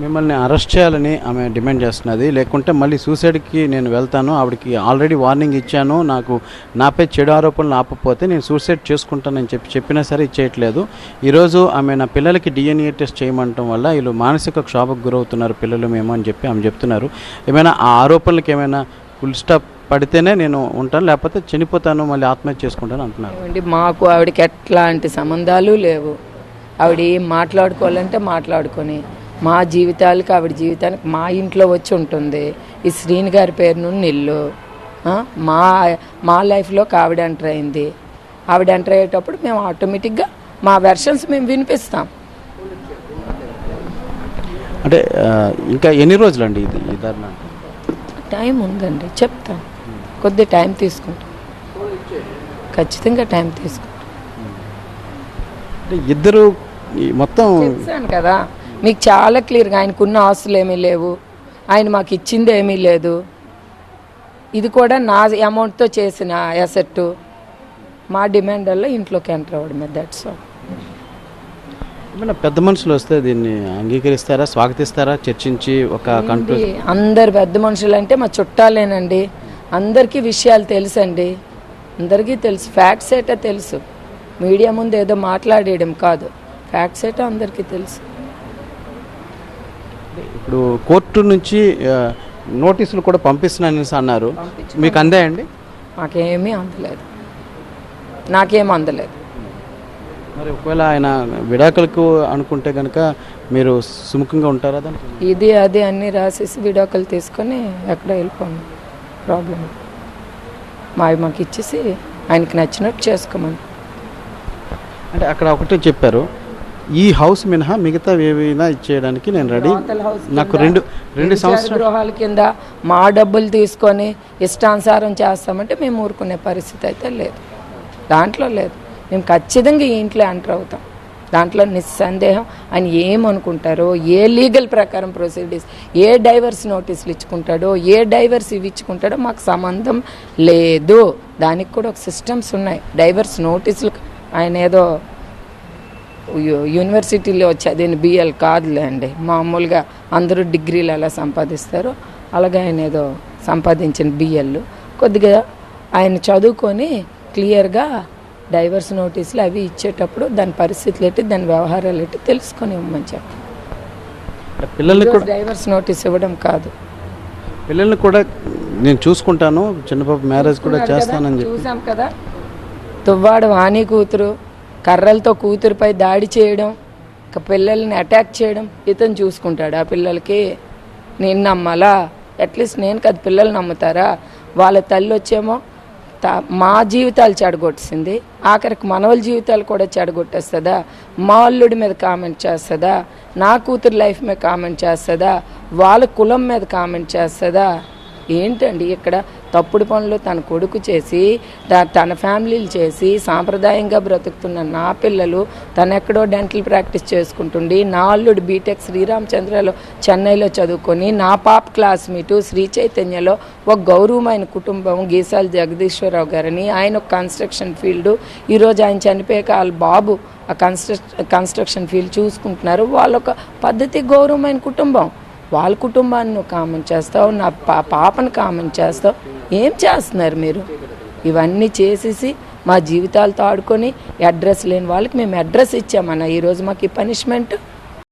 మిమ్మల్ని అరెస్ట్ చేయాలని ఆమె డిమాండ్ చేస్తున్నది. లేకుంటే మళ్ళీ సూసైడ్కి నేను వెళ్తాను. ఆవిడకి ఆల్రెడీ వార్నింగ్ ఇచ్చాను. నాకు నాపై చెడు ఆరోపణలు ఆపకపోతే నేను సూసైడ్ చేసుకుంటానని చెప్పి చెప్పినా సరే ఇచ్చేయట్లేదు. ఈరోజు ఆమె నా పిల్లలకి డిఎన్ఏ టెస్ట్ చేయమంటం వల్ల వీళ్ళు మానసిక క్షోభకు గురవుతున్నారు పిల్లలు మేము అని చెప్పి ఆమె చెప్తున్నారు. ఏమైనా ఆ ఆరోపణలకు ఏమైనా ఫుల్ స్టాప్ పడితేనే నేను ఉంటాను. లేకపోతే చనిపోతాను మళ్ళీ ఆత్మహత్య చేసుకుంటాను అంటున్నారు. మాకు ఆవిడకి ఎట్లాంటి సంబంధాలు లేవు. ఆవిడ మాట్లాడుకోవాలంటే మాట్లాడుకొని మా జీవితాలకి ఆవిడ జీవితానికి మా ఇంట్లో వచ్చి ఉంటుంది. ఈ శ్రీని గారి పేరు నుండి ఇల్లు మా మా లైఫ్లోకి ఆవిడ ఎంటర్ అయింది. ఆవిడ ఎంటర్ అయ్యేటప్పుడు మేము ఆటోమేటిక్గా మా వెర్షన్స్ మేము వినిపిస్తాం. అంటే ఇంకా ఎన్ని రోజులండి ఇది టైం ఉందండి చెప్తాం. కొద్ది టైం తీసుకుంటాం. ఖచ్చితంగా టైం తీసుకుంటాం. ఇద్దరు మొత్తం కదా. మీకు చాలా క్లియర్గా ఆయనకున్న ఆస్తులు ఏమీ లేవు. ఆయన మాకు ఇచ్చింది ఏమీ లేదు. ఇది కూడా నా అమౌంట్తో చేసిన అసెట్ మా డిమాండ్ వల్ల ఇంట్లోకి ఎంటర్ అవ్వడమే దట్స్ ఆల్ పెద్ద మనుషులు వస్తే దీన్ని అంగీకరిస్తారా స్వాగతిస్తారా చర్చించి ఒక అందరు పెద్ద మనుషులు అంటే మా చుట్టాలేనండి. అందరికీ విషయాలు తెలుసండి. అందరికీ తెలుసు. ఫ్యాక్ట్స్ ఏటో తెలుసు. మీడియా ముందు ఏదో మాట్లాడేయడం కాదు. ఫ్యాక్ట్స్ ఏటో అందరికీ తెలుసు. ఇప్పుడు కోర్టు నుంచి నోటీసులు కూడా పంపిస్తున్నానని అన్నారు. మీకు అందాయండి? మాకేమీ అందలేదు. నాకేం అందలేదు. మరి ఒకవేళ ఆయన విడాకులకు అనుకుంటే కనుక మీరు సుముఖంగా ఉంటారా దానికి? ఇది అది అన్నీ రాసేసి విడాకులు తీసుకొని ఎక్కడ వెళ్ళిపోండి ప్రాబ్లం మావి మాకు ఇచ్చేసి ఆయనకి నచ్చినట్టు చేసుకోమని. అంటే అక్కడ ఒకటే చెప్పారు. ఈ హౌస్ మినహా మిగతా ఏవైనా ఇచ్చేయడానికి నేను రెడీ. నాకు రెండు రెండు సంవత్సరాలు. గృహాల కింద మా డబ్బులు తీసుకొని ఇష్టానుసారం చేస్తామంటే మేము ఊరుకునే పరిస్థితి అయితే లేదు. దాంట్లో లేదు. మేము ఖచ్చితంగా ఈ ఇంట్లో ఎంటర్ అవుతాం. దాంట్లో నిస్సందేహం. ఆయన ఏమనుకుంటారో ఏ లీగల్ ప్రకారం ప్రొసీడింగ్స్ ఏ డైవర్స్ నోటీసులు ఇచ్చుకుంటాడో ఏ డైవర్స్ ఇవి ఇచ్చుకుంటాడో మాకు సంబంధం లేదు. దానికి కూడా ఒక సిస్టమ్స్ ఉన్నాయి. డైవర్స్ నోటీసులు ఆయన ఏదో యూనివర్సిటీలో చదివిన బిఎల్ కాదులే అండి మామూలుగా అందరూ డిగ్రీలు ఎలా సంపాదిస్తారో అలాగే ఆయన ఏదో సంపాదించిన బిఎల్ కొద్దిగా ఆయన చదువుకొని క్లియర్గా డైవర్స్ నోటీసులు అవి ఇచ్చేటప్పుడు దాని పరిస్థితులు ఏంటి దాని వ్యవహారాలు ఏంటి తెలుసుకొని ఇవ్వమని చెప్పి కూడా డైవర్స్ నోటీస్ ఇవ్వడం కాదు. పిల్లల్ని కూడా నేను చూసుకుంటాను చిన్నపాప మ్యారేజ్ కూడా చేస్తానని చెప్పి. చూసాం కదా తువ్వాడ వాణి కూతురు కర్రలతో కూతురుపై దాడి చేయడం పిల్లల్ని అటాక్ చేయడం ఇతను చూసుకుంటాడు. ఆ పిల్లలకి నేను నమ్మాలా? అట్లీస్ట్ నేను కదా పిల్లలు నమ్ముతారా? వాళ్ళ తల్లి వచ్చేమో మా జీవితాలు చెడగొట్టేసింది. ఆఖరికి మనవల జీవితాలు కూడా చెడగొట్టేస్తుందా? మా అల్లుడి మీద కామెంట్ చేస్తుందా? నా కూతురు లైఫ్ మీద కామెంట్ చేస్తుందా? వాళ్ళ కులం మీద కామెంట్ చేస్తుందా? ఏంటండి ఇక్కడ తప్పుడు పనులు తన కొడుకు చేసి తన ఫ్యామిలీలు చేసి సాంప్రదాయంగా బ్రతుకుతున్న నా పిల్లలు తను ఎక్కడో డెంటల్ ప్రాక్టీస్ చేసుకుంటుండి నా అల్లుడు బీటెక్ శ్రీరామచంద్రలో చెన్నైలో చదువుకొని నా పాప క్లాస్మేటు శ్రీ చైతన్యలో ఒక గౌరవమైన కుటుంబం గీసాల జగదీశ్వరరావు గారని ఆయన ఒక కన్స్ట్రక్షన్ ఫీల్డ్. ఈరోజు ఆయన చనిపోయాక వాళ్ళ బాబు ఆ కన్స్ట్రక్ కన్స్ట్రక్షన్ ఫీల్డ్ చూసుకుంటున్నారు. వాళ్ళొక పద్ధతి గౌరవమైన కుటుంబం. వాళ్ళ కుటుంబాన్ని నువ్వు చేస్తావు నా పా పాపను కామం చేస్తావు. ఏం చేస్తున్నారు మీరు? ఇవన్నీ చేసేసి మా జీవితాలతో ఆడుకొని అడ్రస్ లేని వాళ్ళకి మేము అడ్రస్ ఇచ్చామన్న. ఈరోజు మాకు ఈ పనిష్మెంట్?